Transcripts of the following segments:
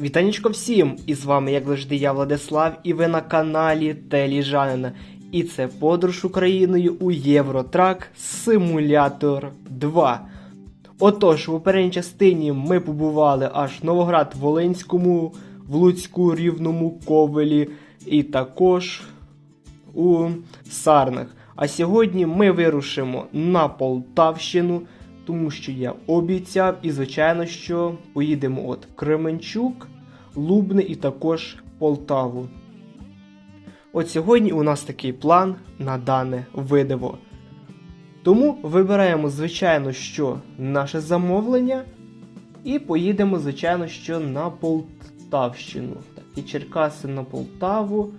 Вітанечко всім! І з вами, як завжди, я Владислав, і ви на каналі Теліжанина. І це подорож Україною у Євротрак Симулятор 2. Отож, в попередній частині ми побували аж в Новоград Волинському, в Луцьку, Рівному, Ковелі і також у Сарнах. А сьогодні ми вирушимо на Полтавщину, тому що я обіцяв, і звичайно, що поїдемо от Кременчук, Лубни і також Полтаву. От сьогодні у нас такий план на дане видиво. Тому вибираємо, звичайно, що наше замовлення, і поїдемо, звичайно, що на Полтавщину. Так, і Черкаси на Полтаву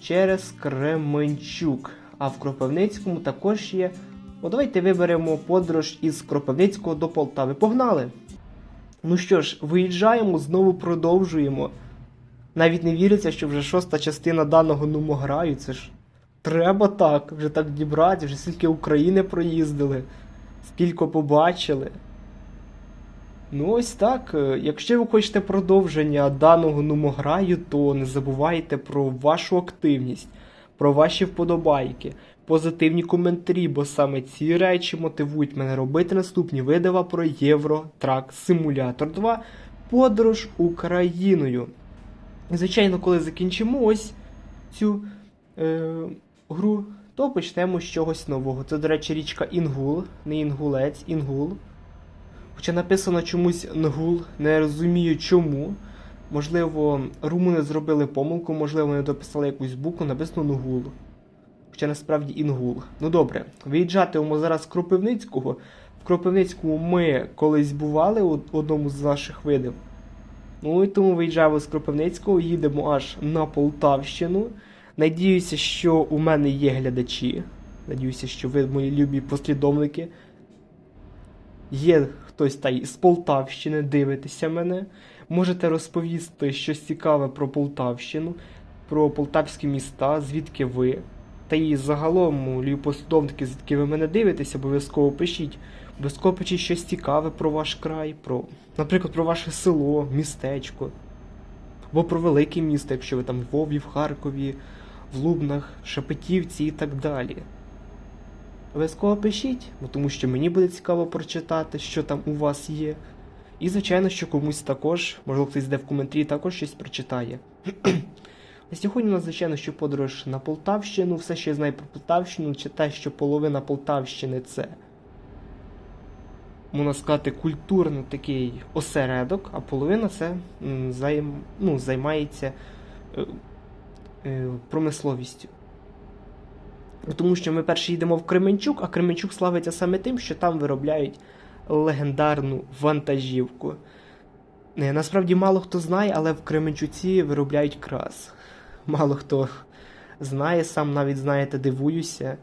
через Кременчук. А в Кропивницькому також є. Ну, давайте виберемо подорож із Кропивницького до Полтави. Погнали! Ну що ж, виїжджаємо, знову продовжуємо. Навіть не віриться, що вже шоста частина даного нуму граю. Це ж треба так, вже так дібрати, вже скільки України проїздили, скільки побачили. Ну ось так. Якщо ви хочете продовження даного нумограю, то не забувайте про вашу активність, про ваші вподобайки, позитивні коментарі, бо саме ці речі мотивують мене робити наступні видива про Євротрак Симулятор 2 Подорож Україною. Звичайно, коли закінчимо ось цю е, гру, то почнемо з чогось нового. Це, до речі, річка Інгул, не Інгулець, Інгул. Хоча написано чомусь Нгул, не розумію чому. Можливо, румуни зробили помилку, можливо, вони дописали якусь букву, написано Нгул. Хоча насправді Інгул. Ну добре, виїжджатимемо зараз з Кропивницького. В Кропивницькому ми колись бували у одному з ваших видів. Ну і тому виїжджаємо з Кропивницького, їдемо аж на Полтавщину. Надіюся, що у мене є глядачі. Надіюся, що ви, мої любі послідовники. Є хтось та з Полтавщини, дивитеся мене. Можете розповісти щось цікаве про Полтавщину, про полтавські міста, звідки ви. Та і загалом, любі послідовники, звідки ви мене дивитеся, обов'язково пишіть. Обов'язково пишіть щось цікаве про ваш край, про, наприклад, про ваше село, містечко. Або про велике місто, якщо ви там в Львові, в Харкові, в Лубнах, Шепетівці і так далі. Обов'язково пишіть, бо тому що мені буде цікаво прочитати, що там у вас є. І, звичайно, що комусь також, можливо, хтось йде в коментарі, також щось прочитає. Сьогодні у нас, звичайно, що подорож на Полтавщину, все, що я знаю про Полтавщину, чи те, що половина Полтавщини це, можна сказати, культурний такий осередок, а половина це займ, ну, займається е, е, промисловістю. Тому що ми перше йдемо в Кременчук, а Кременчук славиться саме тим, що там виробляють легендарну вантажівку. Е, Насправді мало хто знає, але в Кременчуці виробляють крас. Мало хто знає, сам навіть знаєте, дивуюся.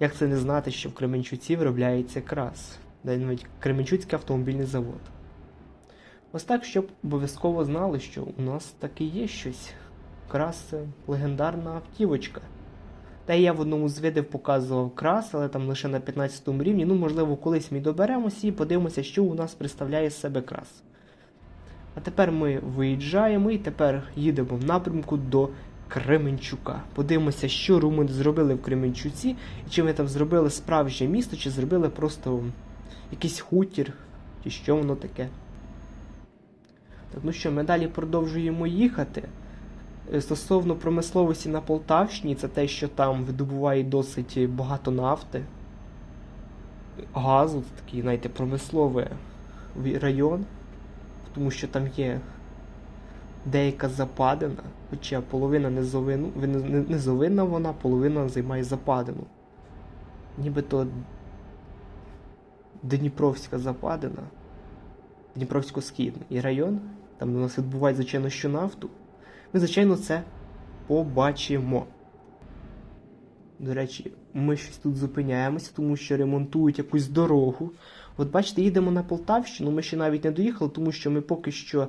Як це не знати, що в Кременчуці виробляється крас? Де навіть Кременчуцький автомобільний завод. Ось так, щоб обов'язково знали, що у нас таки є щось. Крас це легендарна автівочка. Та я в одному з відео показував крас, але там лише на 15 рівні. Ну, можливо, колись ми доберемося і подивимося, що у нас представляє з себе крас. А тепер ми виїжджаємо і тепер їдемо в напрямку до Кременчука. Подивимося, що румуни зробили в Кременчуці, і чи вони там зробили справжнє місто, чи зробили просто якийсь хутір, чи що воно таке. Так, ну що, ми далі продовжуємо їхати. Е, Стосовно промисловості на Полтавщині, це те, що там видобуває досить багато нафти, газу, це такий, знаєте, промисловий район, тому що там є деяка западина, хоча половина низовину, низовинна вона, половина займає западину. Нібито Дніпровська западина, Дніпровсько-східний район, там де у нас відбувають, звичайно, що нафту. Ми, звичайно, це побачимо. До речі, ми щось тут зупиняємося, тому що ремонтують якусь дорогу. От бачите, їдемо на Полтавщину, ми ще навіть не доїхали, тому що ми поки що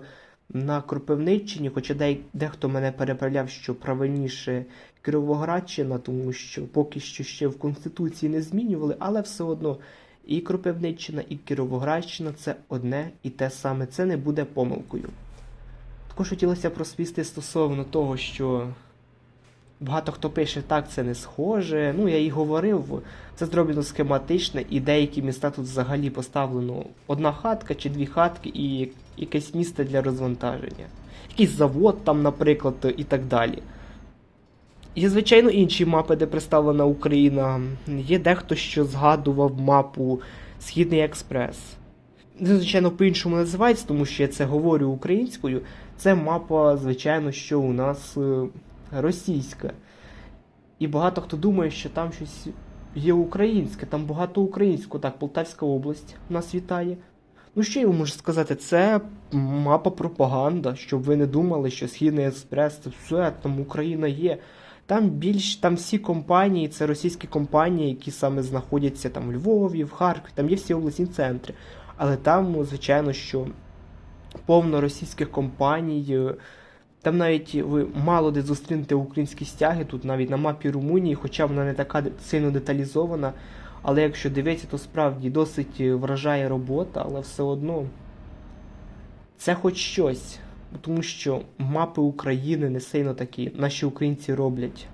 на Кропивниччині, хоча де, дехто мене переправляв, що правильніше Кіровоградщина, тому що поки що ще в Конституції не змінювали, але все одно і Кропивниччина, і Кіровоградщина це одне і те саме. Це не буде помилкою. Також хотілося б розповісти стосовно того, що багато хто пише, так, це не схоже. Ну, я і говорив, це зроблено схематично, і деякі міста тут взагалі поставлено одна хатка чи дві хатки і якесь місце для розвантаження. Якийсь завод там, наприклад, і так далі. Є, звичайно, інші мапи, де представлена Україна. Є дехто, що згадував мапу Східний Експрес. Звичайно, по-іншому називається, тому що я це говорю українською. Це мапа, звичайно, що у нас російська. І багато хто думає, що там щось є українське, там багато українського. Так, Полтавська область нас вітає. Ну, що я вам можу сказати, це мапа пропаганда, щоб ви не думали, що Східний Експрес це все, там Україна є. Там більш там всі компанії, це російські компанії, які саме знаходяться там у Львові, в Харкові, там є всі обласні центри. Але там, звичайно, що повно російських компаній. Там навіть ви мало де зустрінете українські стяги, тут навіть на мапі Румунії, хоча вона не така сильно деталізована. Але якщо дивитися, то справді досить е, вражає робота, але все одно це хоч щось. Тому що мапи України не сильно такі, наші українці роблять.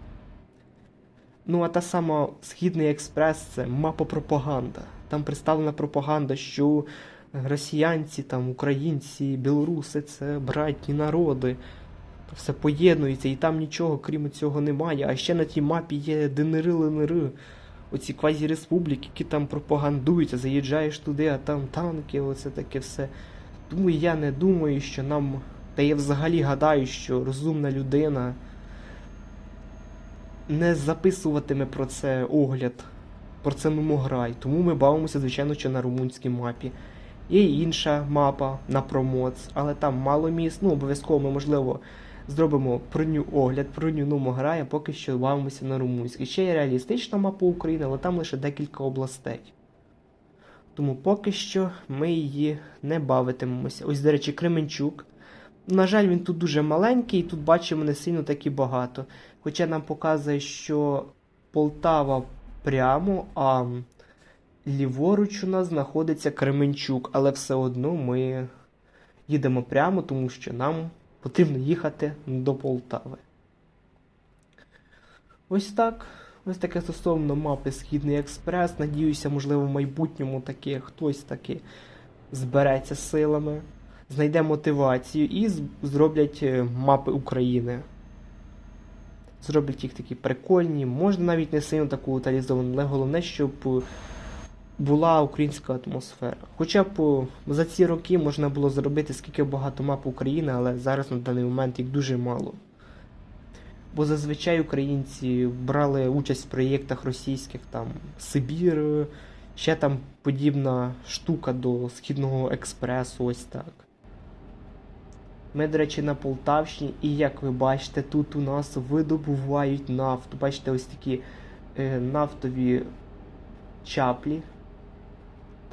Ну, а та сама Східний експрес це мапа пропаганда. Там представлена пропаганда, що росіянці, там, українці, білоруси це братні народи. Все поєднується, і там нічого, крім цього, немає. А ще на тій мапі є ДНР, ЛНР. Оці квазі-республіки, які там пропагандуються, заїжджаєш туди, а там танки, оце таке все. Тому я не думаю, що нам. Та я взагалі гадаю, що розумна людина не записуватиме про це огляд, про це мемограй. Тому ми бавимося, звичайно, що на румунській мапі. Є інша мапа на промоц, але там мало міст. Ну, обов'язково ми, можливо, зробимо про огляд, про ню номограй, а поки що бавимося на румунській. Ще є реалістична мапа України, але там лише декілька областей. Тому поки що ми її не бавитимемося. Ось, до речі, Кременчук. На жаль, він тут дуже маленький, і тут бачимо не сильно так і багато. Хоча нам показує, що Полтава прямо, а ліворуч у нас знаходиться Кременчук, але все одно ми їдемо прямо, тому що нам потрібно їхати до Полтави. Ось так. Ось таке стосовно мапи Східний Експрес. Надіюся, можливо, в майбутньому таки хтось таки збереться силами, знайде мотивацію і зроблять е, мапи України. Зроблять їх такі прикольні, можна навіть не сильно таку утилізовану, але головне, щоб була українська атмосфера. Хоча б е, за ці роки можна було зробити скільки багато мап України, але зараз на даний момент їх дуже мало. Бо зазвичай українці брали участь в проєктах російських, там Сибір, е, ще там подібна штука до Східного експресу, ось так. Ми, до речі, на Полтавщині, і як ви бачите, тут у нас видобувають нафту. Бачите, ось такі е, нафтові чаплі.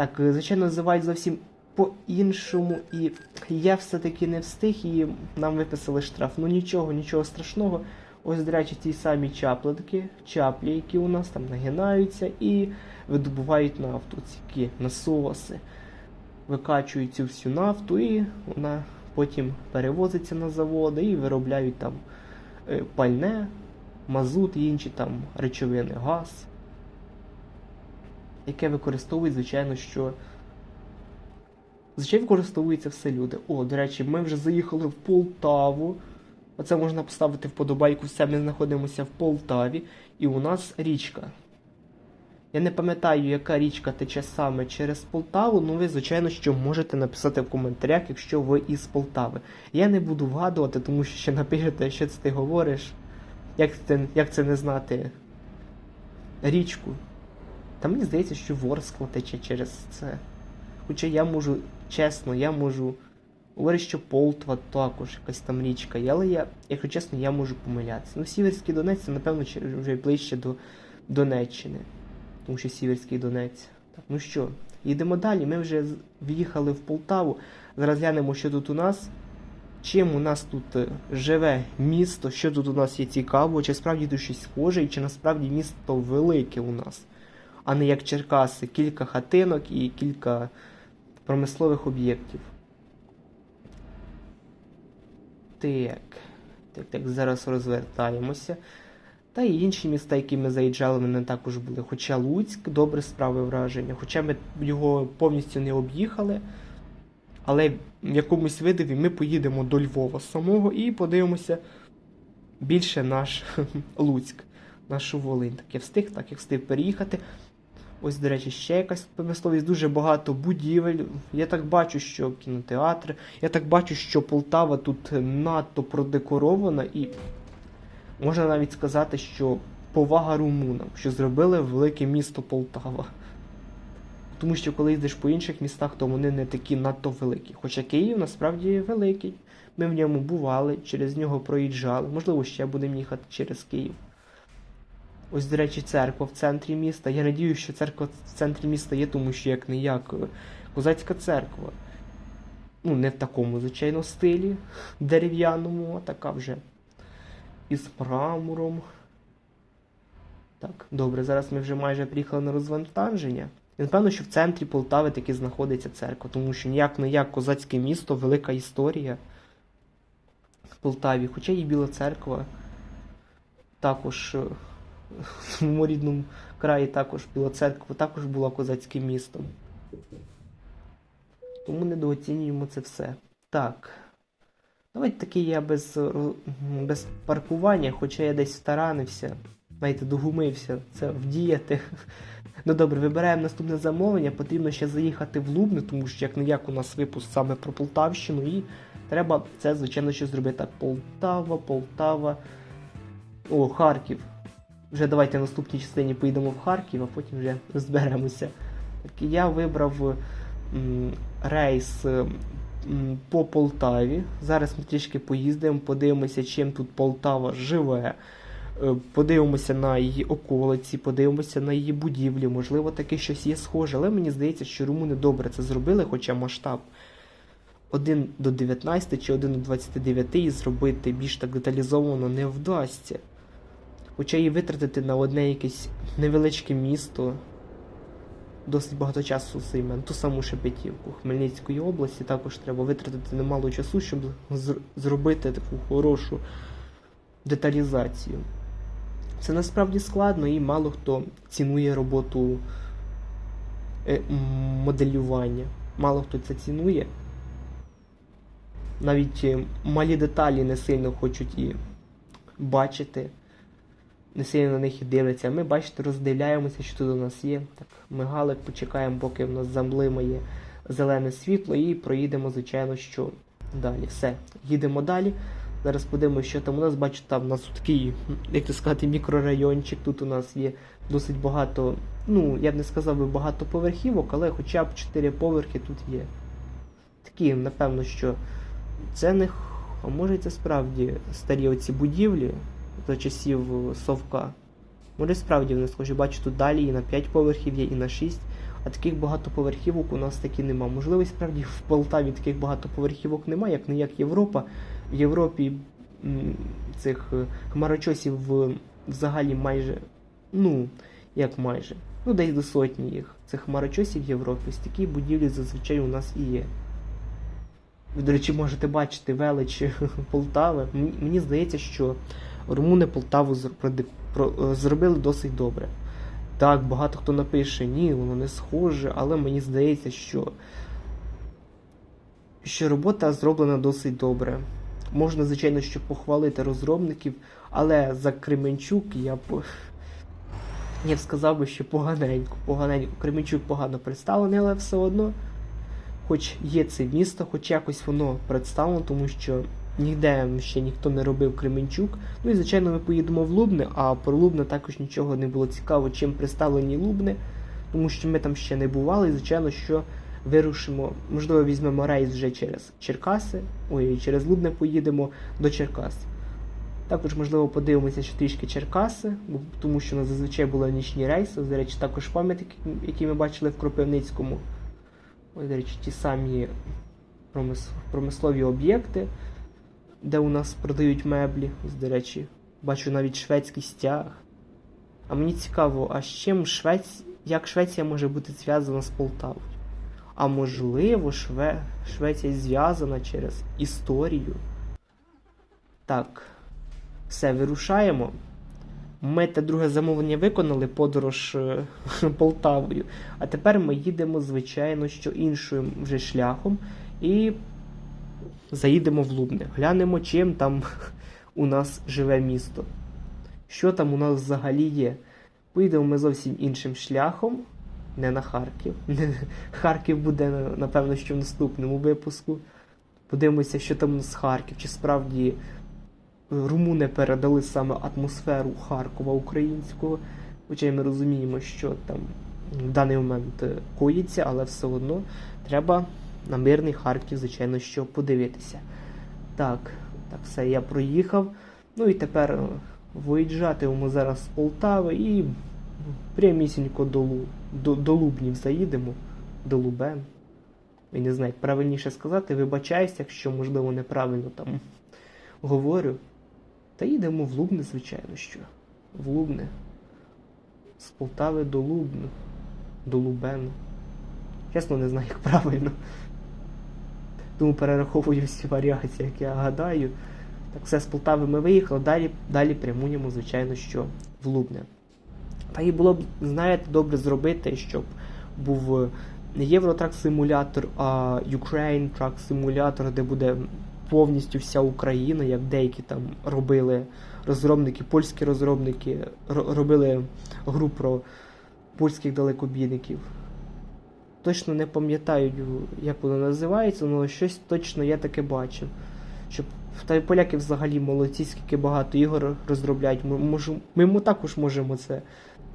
Так, е, звичайно, називають зовсім по-іншому, і я все-таки не встиг, і нам виписали штраф. Ну нічого, нічого страшного. Ось, до речі, ті самі чаплики, чаплі, які у нас там нагинаються і видобувають нафту. Ці насоси викачують цю всю нафту, і вона потім перевозиться на заводи і виробляють там е, пальне, мазут і інші там речовини, газ, яке використовують, звичайно, що. Звичайно, використовується все люди. О, до речі, ми вже заїхали в Полтаву. Оце можна поставити вподобайку, все, ми знаходимося в Полтаві, і у нас річка. Я не пам'ятаю, яка річка тече саме через Полтаву, ну ви, звичайно, що можете написати в коментарях, якщо ви із Полтави. Я не буду вгадувати, тому що ще напишете, що це ти говориш. Як це, як це не знати річку? Та мені здається, що Ворскла тече через це. Хоча я можу, чесно, я можу говорити, що Полтва також якась там річка але я, якщо чесно, я можу помилятися. Ну, Сіверський Донець, це, напевно, вже ближче до Донеччини. Тому що Сіверський Донець. Так, ну що, їдемо далі. Ми вже в'їхали в Полтаву. Зараз глянемо, що тут у нас. Чим у нас тут е, живе місто, що тут у нас є цікаво, чи справді тут щось схоже, і чи насправді місто велике у нас, а не як Черкаси, кілька хатинок і кілька промислових об'єктів. Так. Так, так, зараз розвертаємося. Та й інші міста, які ми заїжджали, вони також були. Хоча Луцьк добре справив враження. Хоча ми його повністю не об'їхали. Але в якомусь видиві ми поїдемо до Львова самого і подивимося більше наш Луцьк, нашу Волинь. Так я встиг, так я встиг переїхати. Ось, до речі, ще якась промисловість, дуже багато будівель. Я так бачу, що кінотеатр. Я так бачу, що Полтава тут надто продекорована і можна навіть сказати, що повага румунам, що зробили велике місто Полтава. Тому що коли йдеш по інших містах, то вони не такі надто великі. Хоча Київ насправді великий. Ми в ньому бували, через нього проїжджали. Можливо, ще будемо їхати через Київ. Ось, до речі, церква в центрі міста. Я надію, що церква в центрі міста є, тому що як не як е, козацька церква. Ну, не в такому, звичайно, стилі дерев'яному, а така вже із мрамором. Так, добре, зараз ми вже майже приїхали на розвантаження. І напевно, що в центрі Полтави таки знаходиться церква, тому що ніяк не як козацьке місто, велика історія в Полтаві. Хоча і Біла церква також е, в моєму рідному краї також Біла церква також була козацьким містом. Тому недооцінюємо це все. Так. Давайте таки я без, без паркування, хоча я десь старанився, знаєте, догумився це вдіяти. Ну добре, вибираємо наступне замовлення. Потрібно ще заїхати в Лубни, тому що як не як у нас випуск саме про Полтавщину, і треба це, звичайно, ще зробити так. Полтава, Полтава. О, Харків. Вже давайте в наступній частині поїдемо в Харків, а потім вже розберемося. Так, я вибрав м, рейс м, по Полтаві. Зараз ми трішки поїздимо, подивимося, чим тут Полтава живе. Е, Подивимося на її околиці, подивимося на її будівлі. Можливо, таке щось є схоже, але мені здається, що румуни добре це зробили, хоча масштаб 1 до 19 чи 1 до 29 і зробити більш так деталізовано не вдасться. Хоча і витратити на одне якесь невеличке місто досить багато часу займе. Ту саму Шепетівку Хмельницької області також треба витратити немало часу, щоб зр- зробити таку хорошу деталізацію. Це насправді складно і мало хто цінує роботу е, моделювання. Мало хто це цінує. Навіть е, малі деталі не сильно хочуть і бачити, не сильно на них і дивляться. Ми, бачите, роздивляємося, що тут у нас є. Так, мигалик, почекаємо, поки в нас замблимає зелене світло, і проїдемо, звичайно, що далі. Все, їдемо далі. Зараз подивимося, що там у нас. Бачу, там у нас такий, як то сказати, мікрорайончик. Тут у нас є досить багато, ну, я б не сказав би багато поверхівок, але хоча б 4 поверхи тут є. Такі, напевно, що це не. А може це справді старі оці будівлі за часів е, Совка. Може справді вони схожі. Бачу, далі і на 5 поверхів є, і на 6. А таких багатоповерхівок у нас таки нема. Можливо, справді в Полтаві таких багатоповерхівок немає, як не як Європа. В Європі м, цих е, хмарочосів взагалі майже, ну, як майже, ну десь до сотні їх. Цих хмарочосів в Європі. Ось такі будівлі зазвичай у нас і є. Ви, до речі, можете бачити велич Полтави. Мені здається, що румуни Полтаву е, зробили досить добре. Так, багато хто напише, ні, воно не схоже, але мені здається, що, що робота зроблена досить добре. Можна, звичайно, що похвалити розробників, але за Кременчук я б. Я б сказав би, що поганенько, поганенько. Кременчук погано представлений, але все одно. Хоч є це місто, хоч якось воно представлено, тому що ніде ще ніхто не робив Кременчук. Ну і звичайно, ми поїдемо в Лубне, а про Лубне також нічого не було цікаво, чим представлені Лубни, тому що ми там ще не бували, і звичайно, що вирушимо, можливо, візьмемо рейс вже через Черкаси, ой, через Лубне поїдемо до Черкас. Також, можливо, подивимося ще трішки Черкаси, тому що у зазвичай були нічні рейси. До речі, також пам'ятники, які ми бачили в Кропивницькому. Ось, до речі, ті самі промислові об'єкти, де у нас продають меблі. До речі, бачу навіть шведський стяг. А мені цікаво, а з чим Швець... як Швеція може бути зв'язана з Полтавою? А можливо, Шве... Швеція зв'язана через історію. Так, все, вирушаємо. Ми те друге замовлення виконали, подорож е, Полтавою. А тепер ми їдемо, звичайно, що іншим вже шляхом і заїдемо в Лубне. Глянемо, чим там у нас живе місто. Що там у нас взагалі є. Поїдемо ми зовсім іншим шляхом, не на Харків. Харків буде, напевно, що в наступному випуску. Подивимося, що там з Харків, чи справді румуни передали саме атмосферу Харкова українського. Хоча ми розуміємо, що там в даний момент коїться, але все одно треба на мирний Харків, звичайно, що подивитися. Так, так, все, я проїхав. Ну і тепер е, виїжджатимемо зараз з Полтави і прямісінько до, Лу- до, до Лубнів заїдемо, до Лубен. Я не знаю, як правильніше сказати, вибачаюсь, якщо, можливо, неправильно там говорю. Та їдемо в Лубне, звичайно, що. В Лубне. З Полтави до Лубну. До Лубену. Чесно, не знаю, як правильно. Тому перераховую всі варіації, як я гадаю. Так все з Полтави ми виїхали, далі, далі прямуємо, звичайно, що в Лубне. Та і було б, знаєте, добре зробити, щоб був е, не Євротрак симулятор, а Ukraine Truck симулятор, де буде повністю вся Україна, як деякі там робили розробники, польські розробники, робили гру про польських далекобійників. Точно не пам'ятаю, як воно називається, але щось точно я таке бачив. Щоб та поляки взагалі молодці, скільки багато ігор розробляють. Ми, можемо, ми мо- також можемо це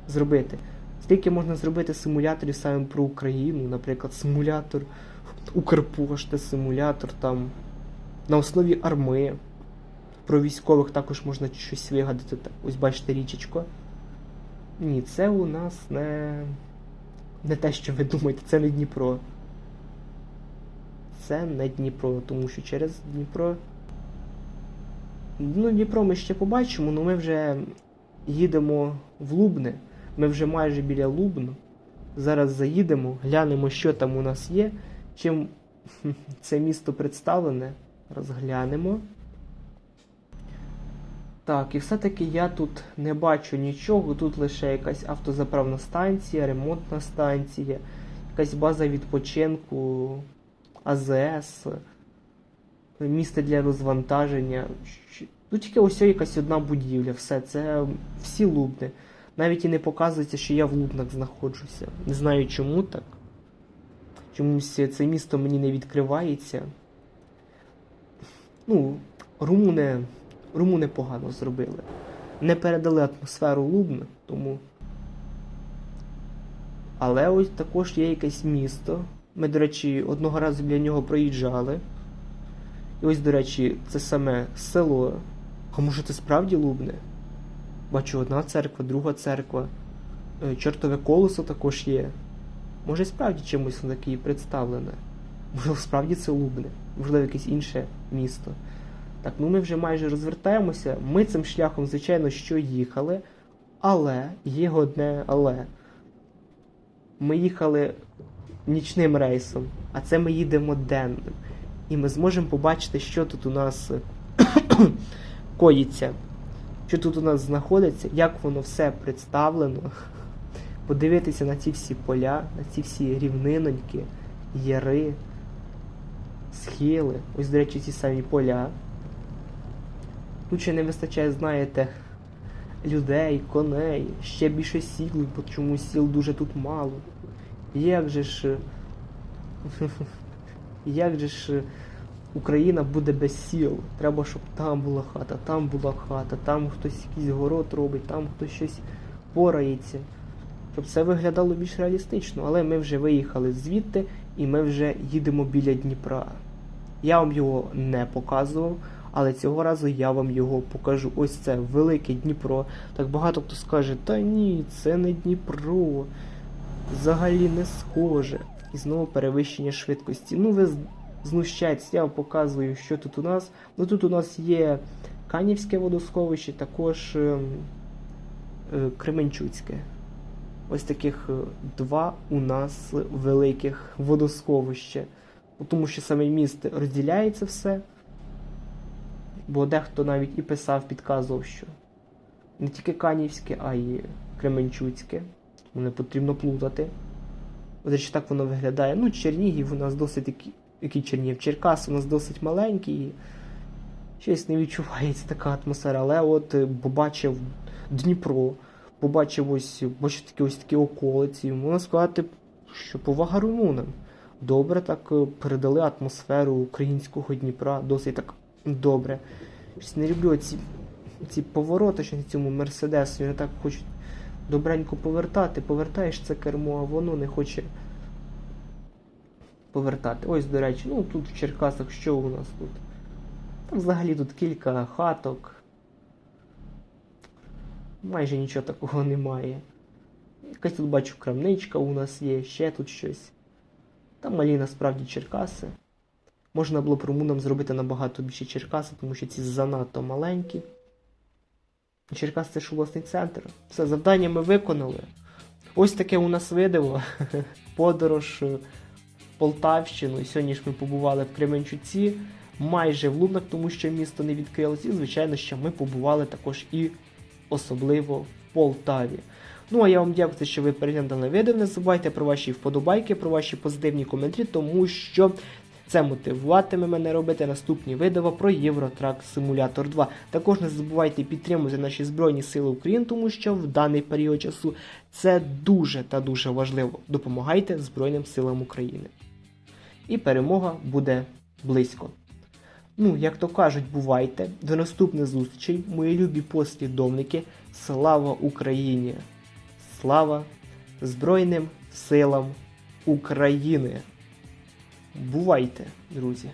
зробити. Скільки можна зробити симуляторів саме про Україну, наприклад, симулятор Укрпошти, симулятор там на основі арми. Про військових також можна щось вигадати. Ось бачите річечко. Ні, це у нас не. Не те, що ви думаєте, це не Дніпро. Це не Дніпро, тому що через Дніпро. Ну, Дніпро ми ще побачимо, але ми вже їдемо в Лубне. Ми вже майже біля Лубну. Зараз заїдемо, глянемо, що там у нас є, чим це місто представлене. Розглянемо. Так, і все-таки я тут не бачу нічого, тут лише якась автозаправна станція, ремонтна станція, якась база відпочинку, АЗС, місце для розвантаження. Тут тільки ось якась одна будівля, все, це всі лубни. Навіть і не показується, що я в Лубнах знаходжуся. Не знаю чому так. Чомусь це місто мені не відкривається. Ну, румуни, румуни погано зробили. Не передали атмосферу Лубна, тому. Але ось також є якесь місто. Ми, до речі, одного разу біля нього проїжджали. І ось, до речі, це саме село. А може це справді Лубне? Бачу одна церква, друга церква. Е, Чортове колесо також є. Може справді чимось воно таке представлене. Можливо, справді це Лубне, можливо, якесь інше місто. Так, ну ми вже майже розвертаємося. Ми цим шляхом, звичайно, що їхали, але є одне але. Ми їхали нічним рейсом, а це ми їдемо денним. І ми зможемо побачити, що тут у нас коїться, що тут у нас знаходиться, як воно все представлено. Подивитися на ці всі поля, на ці всі рівниноньки, яри, схили. Ось, до речі, ці самі поля. Ще не вистачає, знаєте, людей, коней, ще більше сіл, бо чомусь сіл дуже тут мало. Як же ж. Як же ж Україна буде без сіл? Треба, щоб там була хата, там була хата, там хтось якийсь город робить, там хтось щось порається. Щоб це виглядало більш реалістично, але ми вже виїхали звідти і ми вже їдемо біля Дніпра. Я вам його не показував, але цього разу я вам його покажу. Ось це велике Дніпро. Так багато хто скаже, та ні, це не Дніпро. Взагалі не схоже. І знову перевищення швидкості. Ну, ви з- знущаєтесь, я вам показую, що тут у нас. Ну тут у нас є Канівське водосховище, також ем, е, Кременчуцьке. Ось таких е, два у нас великих водосховища. Тому що саме місто розділяється все. Бо дехто навіть і писав, підказував, що не тільки Канівське, а й Кременчуцьке. Не потрібно плутати. От так воно виглядає. Ну, Чернігів у нас досить такий, який Чернігів, Черкас у нас досить маленький. І щось не відчувається така атмосфера. Але от е, побачив Дніпро, побачив ось, бачив такі ось такі околиці. Можна сказати, що повага румунам. Добре так е, передали атмосферу українського Дніпра, досить так добре. Щось не люблю ці, ці повороти, що на цьому мерседесу. Вони так хочуть добренько повертати. Повертаєш це кермо, а воно не хоче повертати. Ось, до речі, ну тут в Черкасах що у нас тут? Там взагалі тут кілька хаток. Майже нічого такого немає. Якась тут бачу крамничка у нас є, ще тут щось. Там малі насправді Черкаси. Можна було б румунам зробити набагато більше Черкаси, тому що ці занадто маленькі. Черкас це ж обласний центр. Все, завдання ми виконали. Ось таке у нас видиво. Подорож е, в Полтавщину. І сьогодні ж ми побували в Кременчуці, майже в Лубнах, тому що місто не відкрилось. І, звичайно, що ми побували також і особливо в Полтаві. Ну а я вам дякую, що ви переглянули відео. Не забувайте про ваші вподобайки, про ваші позитивні коментарі, тому що це мотивуватиме мене робити наступні відео про Євротрак Simulator 2. Також не забувайте підтримувати наші Збройні Сили України, тому що в даний період часу це дуже та дуже важливо. Допомагайте Збройним силам України. І перемога буде близько. Ну, як то кажуть, бувайте. До наступних зустрічей, мої любі послідовники. Слава Україні! Слава Збройним силам України! Бувайте, друзі!